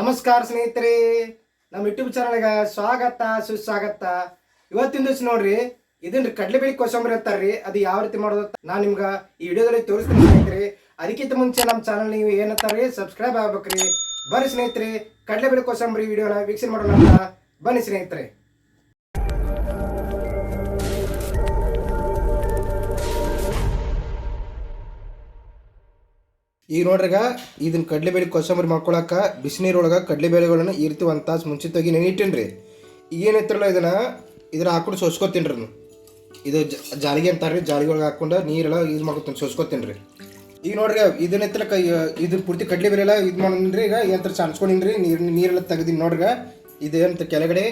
ನಮಸ್ಕಾರ ಸ್ನೇಹಿತರೆ, ನಮ್ಮ ಯೂಟ್ಯೂಬ್ ಚಾನಲ್ಗೆ ಸ್ವಾಗತ, ಸುಸ್ವಾಗತ. ಇವತ್ತಿನ ದಿವಸ ನೋಡ್ರಿ ಇದನ್ನ ಕಡಲೆಬೇಳೆ ಕೋಸಂಬರಿ ಅಂತಾರ್ರಿ, ಅದು ಯಾವ ರೀತಿ ಮಾಡೋದು ನಾನು ನಿಮ್ಗೆ ಈ ವಿಡಿಯೋದಲ್ಲಿ ತೋರಿಸ್ತೀನಿ ಸ್ನೇಹಿತರೆ. ಅದಕ್ಕಿಂತ ಮುಂಚೆ ನಮ್ಮ ಚಾನಲ್ ನೀವು ಏನಂತಾರ್ರಿ ಸಬ್ಸ್ಕ್ರೈಬ್ ಆಗ್ಬೇಕ್ರಿ. ಬರ್ರಿ ಸ್ನೇಹಿತರೆ, ಕಡಲೆಬೇಳೆ ಕೋಸಂಬರಿ ವಿಡಿಯೋನ ವೀಕ್ಷಣೆ ಮಾಡೋಣ ಅಂತ. ಬನ್ನಿ ಸ್ನೇಹಿತರೆ. ಈಗ ನೋಡ್ರಿಗ ಇದನ್ನ ಕಡಲೆಬೇಳೆ ಕೊಸಂಬರಿ ಮಾಡ್ಕೊಳಕ ಬಿಸಿನೀರೊಳಗೆ ಕಡಲೆಬೇಳೆಗಳನ್ನು ಈ ರೀತಿ ಒಂದು ತಾಸು ಮುಂಚಿತವಾಗಿ ನೆನಿಟ್ಟೇನ್ರಿ. ಏನೈತ್ರಲ್ಲ ಇದನ್ನ ಇದ್ರ ಹಾಕೊಂಡು ಸೋಸ್ಕೊತೀನಿ ರೀ ಇದು ಜಾಲಿಗೆ ಅಂತಾರೆ ರೀ ಜಾಲಿಗೆ ಹಾಕೊಂಡು ನೀರೆಲ್ಲ ಯೂಸ್ ಮಾಡ್ಕೊತೀನಿ ಸೋಸ್ಕೊತೀನಿ ರೀ ಈಗ ನೋಡ್ರಿ ಇದನ್ನ ಎತ್ತರ ಕೈ, ಇದು ಪೂರ್ತಿ ಕಡಲೆಬೇಳೆ ಬೇರೆಲ್ಲ ಇದು ಮಾಡಿದ್ರಿ, ಈಗ ಏನಂತ ರೀ ನೀರು ನೀರೆಲ್ಲ ತೆಗ್ದಿನಿ ನೋಡ್ರಿಗ ಇದೇನಂತ ಕೆಳಗಡೆ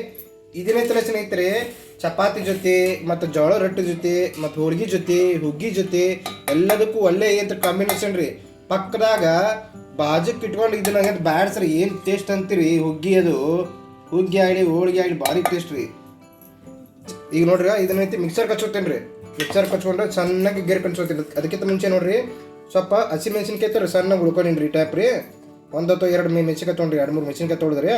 ಇದನ್ನೆತ್ತಲ ಸ್ನೇಹಿತರೆ, ಚಪಾತಿ ಜೊತೆ ಮತ್ತು ಜೋಳ ರೊಟ್ಟಿ ಜೊತೆ ಮತ್ತು ಹೋಳಿಗೆ ಜೊತೆ, ಹುಗ್ಗಿ ಜೊತೆ ಎಲ್ಲದಕ್ಕೂ ಒಳ್ಳೆ ಏನಂತ ಕಾಂಬಿನೇಷನ್ ರೀ. ಪಕ್ಕದಾಗ ಬಾಜಕ್ಕೆ ಇಟ್ಕೊಂಡು ಇದನ್ನ ಬ್ಯಾಡ್ ಸರ್ ಏನು ಟೇಸ್ಟ್ ಅಂತೀರಿ? ಹುಗ್ಗಿ ಅದು. ಹುಗ್ಗಿ ಆಗಲಿ ಹೋಳಿಗೆ ಆಗಲಿ ಭಾರಿ ಟೇಸ್ಟ್ ರೀ. ಈಗ ನೋಡ್ರಿ ಇದನ್ನೈತಿ ಮಿಕ್ಸರ್ ಕಚ್ಚೋತೇನ್ರಿ ರೀ ಮಿಕ್ಸರ್ ಕಚ್ಕೊಂಡ್ರೆ ಸಣ್ಣಗೆ ಗೇರ್ ಕಣ್ಸೋತೀನಿ ಅದಕ್ಕಿಂತ ಮುಂಚೆ ನೋಡ್ರಿ, ಸ್ವಲ್ಪ ಹಸಿ ಮೆಣಸಿನ್ಕಾಯಿ ತೋರಿ ಸಣ್ಣಗೆ ಉಳ್ಕೊಂಡಿನ್ರಿ ರೀ ಟೈಪ್ ರೀ. ಒಂದು ಅಥವಾ ಎರಡು ಮೇ ಮೆಣಸಿನ್ಕಾಯಿ ತೊಗೊಂಡ್ರಿ, ಎರಡು ಮೂರು ಮೆಣಸಿನ್ಕಾಯಿ ತೊಳೆದ್ರಿ.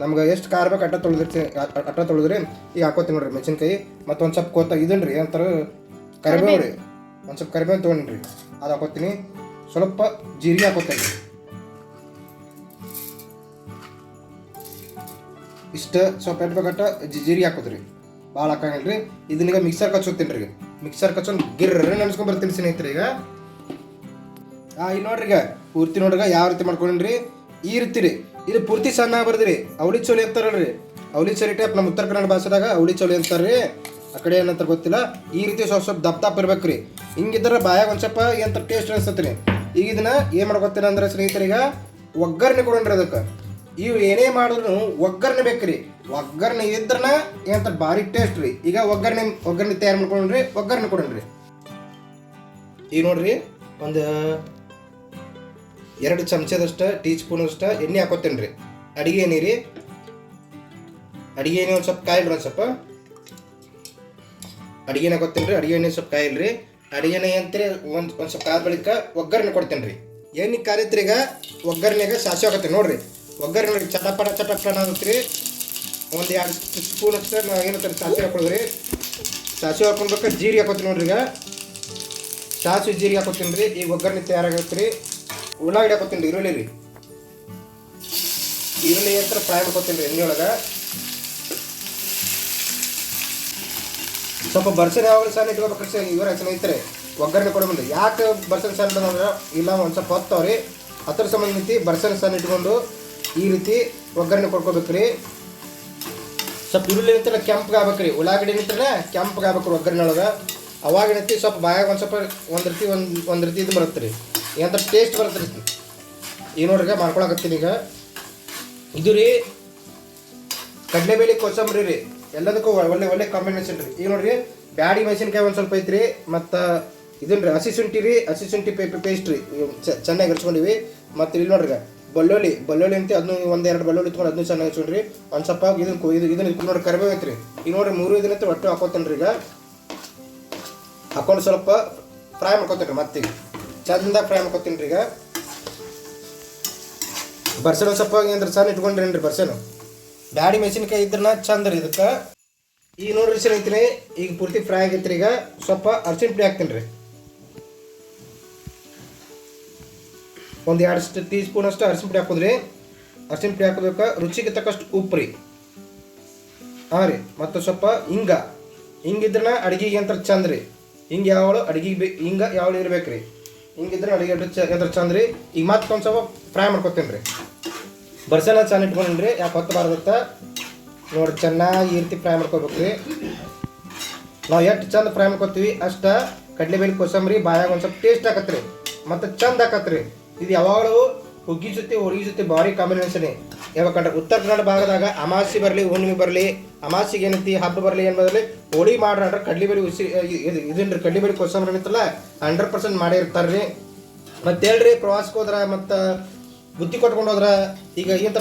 ನಮ್ಗೆ ಎಷ್ಟು ಖಾರ ಬೇಕು ಅಟ್ಟ ತೊಳೆದ್ರಿ ಅಟ್ಟ ತೊಳೆದ್ರಿ. ಈಗ ಹಾಕೋತೀನಿ ನೋಡ್ರಿ ಮೆಣಸಿನ್ಕಾಯಿ. ಮತ್ತು ಒಂದು ಸ್ವಲ್ಪ ಕೋತ ಇದನ್ರಿ ಅಂತಾರೆ ಕರಿಬೇವು ರೀ ಒಂದು ಸ್ವಲ್ಪ ಕರಿಬೇವು ತೊಗೊಂಡ್ರಿ. ಅದು ಹಾಕೋತೀನಿ ಸ್ವಲ್ಪ ಜೀರಿಗೆ ಹಾಕೋತೇನೆ ರೀ ಇಷ್ಟ ಸ್ವಲ್ಪ ಎಟ್ ಬೇಕಟ್ಟ ಜಿ- ಜೀರಿಗೆ ಹಾಕೋದ್ರಿ. ಭಾಳ ಹಾಕಂಗಿಲ್ರಿ ಇದನ್ನೀಗ ಮಿಕ್ಸರ್ ಕಚ್ಚೋತೀನಿ ರೀ ಮಿಕ್ಸರ್ ಕಚ್ಚೊಂದು ಗಿರ್ರೆ ನೆನ್ಸ್ಕೊಂಡ್ ಬರ್ತೀನಿ ಸ್ನೇಹಿತರೆ ಈಗ. ಹಾಂ ಈಗ ನೋಡ್ರಿ ಈಗ. ಪೂರ್ತಿ ನೋಡ್ರಿ ಯಾವ ರೀತಿ ಮಾಡ್ಕೊಂಡ್ರಿ. ಈ ರೀತಿ ರೀ. ಇದು ಪೂರ್ತಿ ಸಣ್ಣ ಬರ್ದ್ರಿ ಅವಳಿ ಚೋಲಿ ಅಂತಾರಲ್ರಿ ಅವಳಿ ಚೋಲಿ ಟೈಪ್ ನಮ್ಮ ಉತ್ತರ ಕನ್ನಡ ಭಾಷೆದಾಗ ಅವಳಿ ಚೋಲಿ ಅಂತಾರ್ರಿ ಆ ಕಡೆ ಏನಂತ ಗೊತ್ತಿಲ್ಲ. ಈ ರೀತಿ ಸ್ವಲ್ಪ ಸ್ವಲ್ಪ ದಪ್ಪ ದಪ್ಪ ರೀ. ಹಿಂಗಿದ್ರೆ ಬಾಯಾಗ ಒಂದು ಸ್ವಲ್ಪ ಏನಂತ ಟೇಸ್ಟ್ ಅನ್ಸತ್ರಿ ಈಗ ಇದನ್ನ ಏನು ಮಾಡ್ಕೊತೀನಿ ಅಂದ್ರೆ ಸ್ನೇಹಿತರೀಗ ಒಗ್ಗರಣೆ ಕೊಡೋಣ್ರಿ ಅದಕ್ಕೆ. ಇವು ಏನೇ ಮಾಡಿದ್ರು ಒಗ್ಗರಣೆ ಬೇಕ್ರಿ. ಒಗ್ಗರಣೆ ಇದ್ರನ ಏನಂತ ಭಾರಿ ಟೇಸ್ಟ್ ರೀ. ಈಗ ಒಗ್ಗರಣೆ ಒಗ್ಗರಣೆ ತಯಾರು ಮಾಡ್ಕೊಂಡ್ರಿ, ಒಗ್ಗರಣೆ ಕೊಡೋಣ್ರಿ ಈಗ ನೋಡ್ರಿ, ಒಂದು ಎರಡು ಚಮಚದಷ್ಟ ಟೀ ಸ್ಪೂನ್ ಅಷ್ಟ ಎಣ್ಣೆ ಹಾಕೋತೇನೆ ರೀ ಅಡಿಗೆ ಎಣ್ಣೆ ಅಡಿಗೆ ಎಣ್ಣೆ ಒಂದು ಸ್ವಲ್ಪ ಕಾಯಿಲ್ರಿ ಒಂದು ಸ್ವಲ್ಪ. ಅಡಿಗೆ ಹಾಕೋತೇನೆ ರೀ ಅಡಿಗೆ ಎಣ್ಣೆ ಸ್ವಲ್ಪ ಕಾಯಿಲ್ರಿ. ಅಡಿಗೆ ಅಂತೇಳಿ ಒಂದು ಒಂದು ಸ್ವಲ್ಪ ಕಾದ ಬಳಿಕ ಒಗ್ಗರಣೆ ಕೊಡ್ತೇನೆ ರೀ ಎಣ್ಣೆ ಕಾಲಿತ್ರಿ ಈಗ ಒಗ್ಗರಣೆಗೆ ಸಾಸಿವೆ ಹಾಕತ್ತೀನಿ ನೋಡ್ರಿ. ಒಗ್ಗರಣೆ ನೋಡಿ ಚಟಪಟ ಚಟಪಟ ಆಗುತ್ತೆ ರೀ ಒಂದು ಎರಡು ಸ್ಪೂನ್ ಅಷ್ಟು ನಾವು ಏನಂತಾರೆ ಸಾಸಿವೆ ಹಾಕೊಳ್ಳೋದ್ರಿ ಸಾಸಿವೆ ಹಾಕೊಂಡ್ಬೇಕು ಜೀರಿಗೆ ಹಾಕೋತೀನಿ ನೋಡ್ರಿ ಈಗ. ಸಾಸಿವೆ ಜೀರಿಗೆ ಹಾಕೋತೀನಿ ರೀ ಈಗ ಒಗ್ಗರಣೆ ತಯಾರಾಗತ್ತೆ ರೀ ಉಳ್ಳಾಗಡ್ಡೆ ಹಾಕೋತೀನಿ ರೀ ಈರುಳ್ಳಿ ರೀ ಈರುಳ್ಳಿ ಅಂತ ಫ್ರೈ ಮಾಡ್ಕೋತೀನಿ ರೀ ಎಣ್ಣೆ ಸ್ವಲ್ಪ ಬರ್ಸನ್ ಯಾವಾಗಲೂ ಸಣ್ಣ ಇಟ್ಕೋಬೇಕ್ರಿ ಕೃಷಿ ಇವರ ಸ್ನೇಹಿತರೆ ಒಗ್ಗರಣೆ ಕೊಡಬಂದು ಯಾಕೆ ಬರ್ಸನ್ ಸಣ್ಣ ಬಂದ್ರೆ ಇಲ್ಲ, ಒಂದು ಸ್ವಲ್ಪ ಹೊತ್ತವ್ರಿ ಅದ್ರ ಸಂಬಂಧ ನಿಂತು ಬರ್ಸನ್ ಸಣ್ಣ ಇಟ್ಕೊಂಡು ಈ ರೀತಿ ಒಗ್ಗರಣೆ ಕೊಡ್ಕೋಬೇಕ್ರಿ ಸ್ವಲ್ಪ ಈರುಳ್ಳಿ ನಿಂತರ ಕೆಂಪಗೆ ರೀ. ಉಳ್ಳಾಗಡ್ಡಿ ನಿಂತರ ಕೆಂಪಗೆ ಆಗ್ಬೇಕು ಒಗ್ಗರಣೆ ಒಳಗೆ. ಅವಾಗ ಏನೈತಿ, ಸ್ವಲ್ಪ ಬಾಯಾಗ ಒಂದು ಸ್ವಲ್ಪ, ಒಂದು ರೀತಿ, ಒಂದು ಒಂದು ರೀತಿ ಇದು ಬರುತ್ತೆ ರೀ. ಏನಂತ ಟೇಸ್ಟ್ ಬರುತ್ತೆ ರೀ. ಈಗ ನೋಡ್ರಿ ಮಾಡ್ಕೊಳಕತ್ತೀನಿ ಈಗ. ಇದು ರೀ ಕಡಲೆಬೇಳೆ ಕೊತ್ತಂಬರಿ ರೀ. ಎಲ್ಲದಕ್ಕೂ ಒಳ್ಳೆ ಒಳ್ಳೆ ಕಾಂಬಿನೇಷನ್ ರೀ ಈಗ ನೋಡ್ರಿ, ಬ್ಯಾಡಿ ಮೆಣಸಿನ್ಕಾಯಿ ಒಂದು ಸ್ವಲ್ಪ ಐತ್ರಿ, ಮತ್ತು ಇದನ್ನ ರೀ, ಹಸಿ ಶುಂಠಿ ರೀ ಹಸಿ ಶುಂಠಿ ಪೇಸ್ಟ್ ರೀ. ಚೆನ್ನಾಗಿ ಹರ್ಚ್ಕೊಂಡಿವಿ ಮತ್ತು ಇಲ್ಲಿ ನೋಡ್ರಿ ಬಳ್ಳೊಳ್ಳಿ ಬೆಳ್ಳುಳ್ಳಿ ಅಂತ ಅದನ್ನು ಒಂದೆರಡು ಬಳ್ಳೊಳ್ಳಿ ತೊಗೊಂಡು ಅದನ್ನು ಚೆನ್ನಾಗಿ ಹಚ್ಕೊಂಡ್ರಿ ಒಂದು ಸ್ವಲ್ಪ ಇದನ್ನ ಇದು ಇದನ್ನ ನೋಡ್ರಿ, ಕರಿಬೇವು ಐತ್ರಿ. ಈಗ ನೋಡ್ರಿ, ಮೂರು ಇದನ್ನ ಒಟ್ಟು ಹಾಕೋತೇನೆ ರೀ ಈಗ. ಹಾಕೊಂಡು ಸ್ವಲ್ಪ ಫ್ರೈ ಮಾಡ್ಕೊತೀನಿ ರೀ ಮತ್ತೆ ಚಂದ ಫ್ರೈ ಮಾಡ್ಕೊತೀನಿ ರೀ ಈಗ. ಬರ್ಸನ್ ಒಂದ್ ಸ್ವಲ್ಪ ಏನಂದ್ರೆ ಸಣ್ಣ ಇಟ್ಕೊಂಡ್ರೇನ್ರಿ, ಬರ್ಸನ್? ಬ್ಯಾಡಿ ಮೆಣಸಿನ್ಕಾಯಿ ಇದ್ರನ್ನ ಚಂದ ರೀ ಇದಕ್ಕೆ. ಈಗ ನೋಡ್ರಿ ಸರ್ ಈಗ ಪೂರ್ತಿ ಫ್ರೈ ಆಗೈತ್ರಿ ಈಗ. ಸ್ವಲ್ಪ ಅರ್ಶಿಣ ಪುಡಿ ಹಾಕ್ತೀನಿ ರೀ. ಒಂದು ಎರಡು ಟೀ ಸ್ಪೂನ್ ಅಷ್ಟು ಅರ್ಶಿಣ ಪುಡಿ ಹಾಕೋದ್ರಿ ಅರ್ಶಿಣ ಪುಡಿ ಹಾಕೋಬೇಕು ರುಚಿಗೆ ತಕ್ಕಷ್ಟು ಉಪ್ಪು ರೀ. ಹಾಂ ರೀ, ಮತ್ತು ಸ್ವಲ್ಪ ಹಿಂಗ. ಹಿಂಗಿದ್ರನ್ನ ಅಡುಗೆಗೆ ಅಂತ ಚಂದ ರೀ. ಹಿಂಗೆ ಯಾವಳು ಅಡುಗೆಗೆ ಬೇ ಹಿಂಗೆ ಯಾವಳು ಇರ್ಬೇಕು ರೀ. ಹಿಂಗಿದ್ರೆ ಅಡುಗೆ ಚಂದ್ರಿ ಈಗ ಮತ್ತೆ ಒಂದು ಸ್ವಲ್ಪ ಫ್ರೈ ಮಾಡ್ಕೊತೀನಿ ರೀ. ಬರ್ಸನ ಚೆನ್ನ ಇಟ್ಕೊಂಡ್ರಿ ಯಾಕೆ ಹೊತ್ತಬಾರ್ದತ್ತ ನೋಡಿ, ಚೆನ್ನಾಗಿ ಈ ರೀತಿ ಫ್ರೈ ಮಾಡ್ಕೋಬೇಕು ರೀ ನಾವು ಎಷ್ಟು ಚಂದ ಫ್ರೈ ಮಾಡ್ಕೋತೀವಿ, ಅಷ್ಟ ಕಡಲೆಬೇಳೆ, ಕೋಸಂಬರಿ, ಬಾಯಾಗ ಒಂದು ಸ್ವಲ್ಪ ಟೇಸ್ಟ್ ಹಾಕತ್ರಿ. ಮತ್ತು ಚಂದ ಹಾಕತ್ರಿ. ಇದು ಯಾವಾಗಲೂ ಹುಗ್ಗಿ ಜೊತೆ, ಹೋಳಿಗೆ ಜೊತೆ ಭಾರಿ ಕಾಂಬಿನೇಷನ್ ಯಾಕಂದ್ರೆ ಉತ್ತರ ಕನ್ನಡ ಭಾಗದಾಗ ಅಮಾಸಿ ಬರಲಿ, ಹುಣ್ಣಿಮೆ ಬರಲಿ, ಅಮಾಸಿಗೆ ಏನೈತಿ, ಹಬ್ಬ ಬರಲಿ ಏನು ಬರಲಿ, ಹೋಳಿ ಮಾಡ್ರ ಕಡ್ಲಿಬೇಳೆ ಉಸಿ ಇದು, ಇದನ್ರಿ ಕಡ್ಲಿಬೇಳೆ, ಕೋಸಂಬರಿ ಅಂತಲ್ಲ ಹಂಡ್ರೆಡ್ ಪರ್ಸೆಂಟ್ ಮಾಡೇ ಇರ್ತಾರೆ ರೀ ಮತ್ತೆ ಹೇಳ್ರಿ ಪ್ರವಾಸಕ್ಕೆ ಹೋದ್ರೆ ಮತ್ತು ಬುತ್ತಿ ಕೊಟ್ಕೊಂಡು ಹೋದ್ರ ಈಗ ಇಂಥ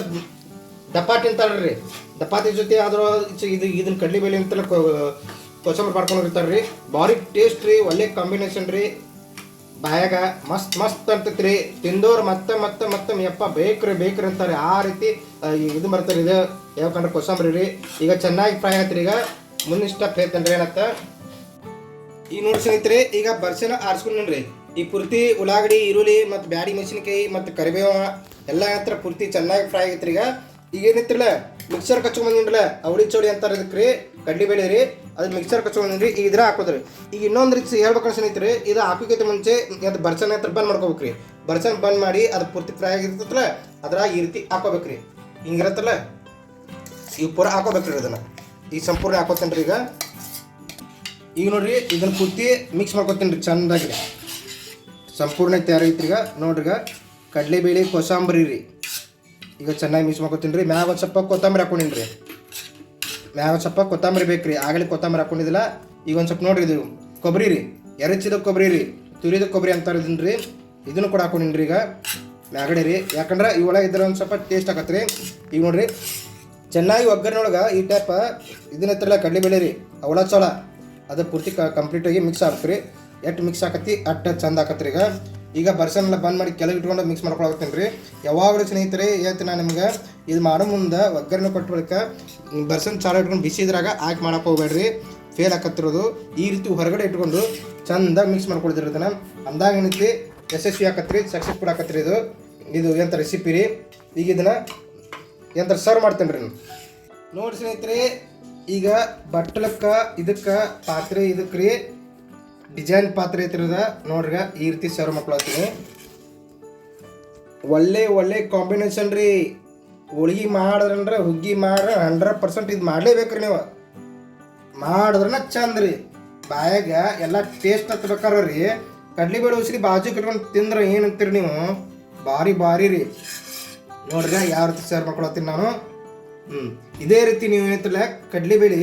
ದಪಾಟಿ ಅಂತಾಳ್ರಿ. ದಪಾತಿ ಜೊತೆ ಆದ್ರೂ ಇದು ಇದನ್ನ ಕಡ್ಲಿಬೇಳೆ ಅಂತಲ್ಲ ಕೊಸಂಬರಿ ಮಾಡ್ಕೊಂಡು ಹೋಗಿರ್ತಾರೆ ರೀ ಭಾರಿ ಟೇಸ್ಟ್ ರೀ, ಒಳ್ಳೆ ಕಾಂಬಿನೇಷನ್ ರೀ. ಬಾಯಾಗ ಮಸ್ತ್ ಮಸ್ತ್ ಅಂತೈತ್ರಿ. ತಿಂದೋರು ಮತ್ತೆ ಮತ್ತೆ ಮತ್ತೆ ಯಪ್ಪ ಬೇಕ್ರಿ ಬೇಕ್ರಿ ಅಂತಾರೆ. ಆ ರೀತಿ ಇದು ಬರ್ತಾರೆ ಇದು. ಯಾಕಂದ್ರೆ ಕೊಸಂಬರಿ ರೀ. ಈಗ ಚೆನ್ನಾಗಿ ಫ್ರೈ ಆಯ್ತ್ರಿ ಈಗ. ಮುಂದಿನ ಸ್ಟೆಪ್ ಹೇಳ್ತೇನ್ರಿ ಏನತ್ತ ಈಗ ನೋಡಿ ಸ್ನೇಹಿತರೆ, ಈಗ ಬರ್ಸಿನ ಆರಿಸ್ಕೊಂಡ್ರಿ ಈ ಪೂರ್ತಿ ಉಳ್ಳಾಗಡ್ಡಿ, ಈರುಳ್ಳಿ ಮತ್ತು ಬ್ಯಾಡಿ ಮೆಣಸಿನಕಾಯಿ ಮತ್ತು ಕರಿಬೇವ ಎಲ್ಲ ಹತ್ರ ಪೂರ್ತಿ ಚೆನ್ನಾಗಿ ಫ್ರೈ ಆಗೈತ್ರಿ ಈಗ. ಈಗ ಏನೈತ್ರಲ್ಲ ಮಿಕ್ಸರ್ ಕಚ್ಕೊಂಬಂದಿನ್ರಲ್ಲ ಅವಳಿ ಚೌಳಿ ಅಂತಾರೆ ಇದಕ್ಕೆ ರೀ ಕಡ್ಲಿಬೇಳೆ ರೀ ಅದು ಮಿಕ್ಸರ್ ಕಚ್ಕೊಂಬಂದ್ರಿ ಈಗ ಇದ್ರ ಹಾಕೋದ್ರಿ. ಈಗ ಇನ್ನೊಂದು ರೀತಿ ಹೇಳ್ಬೇಕಂದ್ರೆ ಸ್ನೇಹಿತರೆ ಇದು ಹಾಕೋಕ್ಕಿಂತ ಮುಂಚೆ ಅದು ಬರ್ಸನ್ ಹತ್ರ ಬಂದ್ ಮಾಡ್ಕೋಬೇಕ್ರಿ. ಬರ್ಸನ್ ಬಂದ್ ಮಾಡಿ ಅದು ಪೂರ್ತಿ ಫ್ರೈ ಆಗಿರ್ತಲ್ಲ ಅದ್ರಾಗ ಈ ರೀತಿ ಹಾಕೋಬೇಕ್ರಿ. ಹಿಂಗಿರತ್ತಲ್ಲ? ಈಗ ಪೂರ ಹಾಕೋಬೇಕ್ರಿ ಅದನ್ನು ಈಗ ಸಂಪೂರ್ಣ ಹಾಕೋತೇನ್ರಿ ಈಗ. ಈಗ ನೋಡ್ರಿ ಇದನ್ನ ಪೂರ್ತಿ ಮಿಕ್ಸ್ ಮಾಡ್ಕೊತೀನಿ ರೀ ಚಂದಾಗಿ. ಸಂಪೂರ್ಣ ತಯಾರೈತ್ರಿ ಈಗ. ನೋಡ್ರಿ ಕಡಲೆಬೇಳೆ ಕೊಸಂಬರಿ ರೀ. ಈಗ ಚೆನ್ನಾಗಿ ಮಿಕ್ಸ್ ಮಾಡ್ಕೊತೀನಿ ರೀ. ಮ್ಯಾಗ ಒಂದು ಸ್ವಲ್ಪ ಕೊತ್ತಂಬರಿ ಹಾಕೊಂಡಿನಿ ರೀ. ಮ್ಯಾಗ ಒಂದು ಸ್ವಲ್ಪ ಕೊತ್ತಂಬರಿ ಬೇಕು ರೀ. ಆಗಲೇ ಕೊತ್ತಂಬರಿ ಹಾಕೊಂಡಿದ್ದಿಲ್ಲ. ಈಗ ಒಂದು ಸ್ವಲ್ಪ ನೋಡ್ರಿ ಇದು ಕೊಬ್ಬರಿ ರೀ. ಎರಚಿದ ಕೊಬ್ಬರಿ ರೀ. ತುರಿದ ಕೊಬ್ಬರಿ ಅಂತಾರೆ ಇದನ್ನ ರೀ. ಇದನ್ನು ಕೂಡ ಹಾಕೊಂಡಿನಿ ರೀ ಈಗ. ಮ್ಯಾಗಡೆ ರೀ. ಯಾಕಂದ್ರೆ ಇವಳ ಇದ್ರೆ ಒಂದು ಸ್ವಲ್ಪ ಟೇಸ್ಟ್ ಆಗತ್ತೆ ರೀ. ಈಗ ನೋಡ್ರಿ. ಚೆನ್ನಾಗಿ ಒಗ್ಗರಣೆ ಒಳಗೆ ಈ ಟೈಪ ಇದನ್ನ ಹತ್ರಲ್ಲ ಕಡಲೆಬೇಳೆ ರೀ. ಅವಳ ಚೋಳ ಅದು ಪೂರ್ತಿ ಕಂಪ್ಲೀಟಾಗಿ ಮಿಕ್ಸ್ ಆಗ್ತದೆ ಎಷ್ಟು ಮಿಕ್ಸ್ ಆಕತಿ ಅಷ್ಟು ಚಂದ ಆಕತ್ರಿ ಈಗ. ಈಗ ಬರ್ಸನ್ನೆಲ್ಲ ಬಂದ್ ಮಾಡಿ ಕೆಳಗೆ ಇಟ್ಕೊಂಡು ಮಿಕ್ಸ್ ಮಾಡ್ಕೊಳಕತ್ತೀನಿ ರೀ. ಯಾವಾಗಲೂ ಸ್ನೇಹಿತರೆ, ಹೇಳ್ತೀನಿ ನಾನು ನಿಮ್ಗೆ, ಇದು ಮಾಡೋ ಮುಂದೆ ಒಗ್ಗರಣೆ ಕೊಟ್ಟ ಬಳಿಕ ಬರ್ಸನ್ ಚಾರ ಇಟ್ಕೊಂಡು ಬಿಸಿ ಇದ್ರಾಗ ಹಾಕಿ ಮಾಡಕ್ಕೆ ಹೋಗ್ಬೇಡ್ರಿ. ಫೇಲ್ ಆಕತ್ತಿರೋದು. ಈ ರೀತಿ ಹೊರಗಡೆ ಇಟ್ಕೊಂಡು ಚಂದ ಮಿಕ್ಸ್ ಮಾಡ್ಕೊಳ್ತಿರೋದನ್ನ. ಅಂದಾಗ ಏನೈತಿ? ಯಶಸ್ವಿ ಆಕತ್ರಿ ಸಕ್ಸಸ್ಫುಲ್ ಆಕತ್ರಿ ಇದು. ಇದು ಎಂಥ ರೆಸಿಪಿ ರೀ. ಈಗ ಇದನ್ನ ಎಂತ ಸರ್ವ್ ಮಾಡ್ತೇನೆ ರೀ ನೋಡಿ ಸ್ನೇಹಿತರೆ, ಈಗ ಬಟ್ಟಲಕ್ಕ ಇದಕ್ಕೆ ಪಾತ್ರೆ ಇದಕ್ಕೆ ರೀ. ಡಿಸೈನ್ ಪಾತ್ರೆ ಐತಿರದ ನೋಡ್ರಿ, ಈ ರೀತಿ ಸರ್ವ್ ಮಾಡ್ಕೊಳತ್ತೀನಿ. ಒಳ್ಳೆ ಒಳ್ಳೆ ಕಾಂಬಿನೇಷನ್ ರೀ. ಹೋಳಿಗೆ ಮಾಡಿದ್ರಂದ್ರೆ ಹುಗ್ಗಿ ಮಾಡ್ರೆ ಹಂಡ್ರೆಡ್ ಪರ್ಸೆಂಟ್ ಇದು ಮಾಡಲೇಬೇಕ್ರಿ ನೀವು. ಮಾಡಿದ್ರನ ಚಂದ ರೀ. ಬಾಯಾಗ ಎಲ್ಲ ಟೇಸ್ಟ್ ಹತ್ಬೇಕಾರ ರೀ. ಕಡ್ಲಿಬೇಳೆ ಉಸಿರಿ ಬಾಜು ಕಟ್ಕೊಂಡು ತಿಂದ್ರೆ ಏನಂತೀರಿ ನೀವು? ಭಾರಿ ಭಾರಿ ರೀ. ನೋಡ್ರಿ, ಯಾವ ರೀತಿ ಸೇರ್ ಮಾಡ್ಕೊಳತ್ತೀನಿ ನಾನು. ಹ್ಞೂ ಇದೇ ರೀತಿ ನೀವು ಏನಂತಿರಲ್ಲ ಕಡ್ಲಿಬೇಳೆ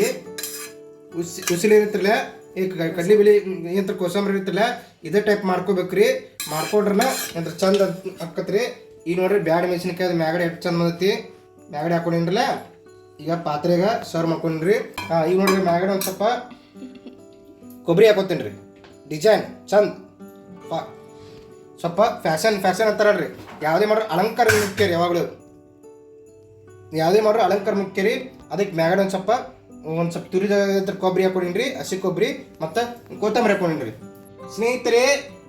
ಉಸಿ ಉಸಿಲಿ ಏನಂತಿರಲ್ಲ ಈ ಕಡ್ಲಿ ಬಿಳಿ ಏನಂತ ಕೋಸಂಬರಿ ಇರ್ತಲ್ಲ ಇದೇ ಟೈಪ್ ಮಾಡ್ಕೋಬೇಕ್ರಿ. ಮಾಡ್ಕೊಂಡ್ರನ ಏನಂತ ಚಂದ ಆಕತ್ರಿ ಈಗ ನೋಡ್ರಿ, ಬ್ಯಾಡ ಮೆಣಸಿನಕಾಯಿ ಅದು ಮ್ಯಾಗಡೆ ಎಷ್ಟು ಚಂದ ಬಂದೈತಿ. ಮ್ಯಾಗಡೆ ಹಾಕೊಂಡಿನ್ರಲ್ಲ, ಈಗ ಪಾತ್ರೆಗೆ ಸರ್ವ್ ಮಾಡ್ಕೊಂಡ್ರಿ. ಹಾಂ, ಈಗ ನೋಡ್ರಿ, ಮ್ಯಾಗಡೆ ಒಂದು ಸ್ವಲ್ಪ ಕೊಬ್ಬರಿ ಹಾಕೋತೀನಿ ರೀ ಡಿಸೈನ್ ಚಂದ ಸ್ವಲ್ಪ ಫ್ಯಾಷನ್ ಫ್ಯಾಷನ್ ಅಂತಾರಲ್ರಿ. ಯಾವುದೇ ಮಾಡ್ರಿ ಅಲಂಕಾರ ಮುಖ್ಯ ರೀ ಯಾವಾಗಲೂ. ಯಾವುದೇ ಮಾಡ್ರಿ ಅಲಂಕಾರ ಮುಖ್ಯ ರೀ. ಅದಕ್ಕೆ ಮ್ಯಾಗಡೆ ಒಂದು ಸ್ವಲ್ಪ ಒಂದು ಸ್ವಲ್ಪ ತುರಿದ ಕೊಬ್ಬರಿ ಹಾಕೊಂಡಿನ್ರಿ, ಹಸಿ ಕೊಬ್ಬರಿ ಮತ್ತು ಕೊತ್ತಂಬರಿ ಹಾಕೊಂಡಿನ್ರಿ. ಸ್ನೇಹಿತರೆ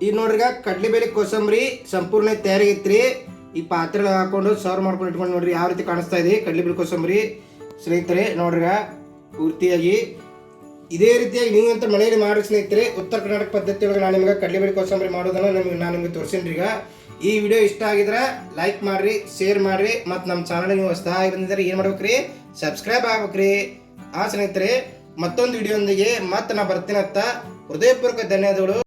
ಈಗ ನೋಡ್ರಿಗ ಕಡ್ಲಿಬೇಳೆ ಕೋಸಂಬರಿ ಸಂಪೂರ್ಣ ತಯಾರಾಗೈತ್ರಿ ಈ ಪಾತ್ರೆ ಹಾಕೊಂಡು ಸರ್ವ್ ಮಾಡ್ಕೊಂಡು ಇಟ್ಕೊಂಡು ನೋಡ್ರಿ ಯಾವ ರೀತಿ ಕಾಣಿಸ್ತಾ ಇದೆ ಕಡ್ಲೆಬೇಳೆ ಕೋಸಂಬರಿ. ಸ್ನೇಹಿತರೆ ನೋಡ್ರಿಗ ಪೂರ್ತಿಯಾಗಿ ಇದೇ ರೀತಿಯಾಗಿ ನೀವು ಅಂತ ಮನೆಯಲ್ಲಿ ಮಾಡಿ ಸ್ನೇಹಿತರೆ, ಉತ್ತರ ಕರ್ನಾಟಕ ಪದ್ಧತಿ ಒಳಗೆ ನಾನು ನಿಮ್ಗೆ ಕಡಲೆಬೇಳೆ ಕೋಸಂಬರಿ ಮಾಡೋದನ್ನ ನಿಮ್ಗೆ ನಾನು ನಿಮ್ಗೆ ತೋರಿಸಿನ್ರಿ ಈಗ. ಈ ವಿಡಿಯೋ ಇಷ್ಟ ಆಗಿದ್ರೆ ಲೈಕ್ ಮಾಡ್ರಿ ಶೇರ್ ಮಾಡ್ರಿ, ಮತ್ತು ನಮ್ಮ ಚಾನಲ್ ನೀವು ಹೊಸದಾಗಿ ಬಂದಿದ್ರೆ ಏನು ಮಾಡ್ಬೇಕ್ರಿ? ಸಬ್ಸ್ಕ್ರೈಬ್ ಆಗ್ಬೇಕ್ರಿ. ಆ ಸ್ನೇಹಿತರೆ ಮತ್ತೊಂದು ವಿಡಿಯೋಂದಿಗೆ ಮತ್ತೆ ನಾ ಬರ್ತೀನತ್ತ. ಹೃದಯಪೂರ್ವಕ ಧನ್ಯವಾದಗಳು.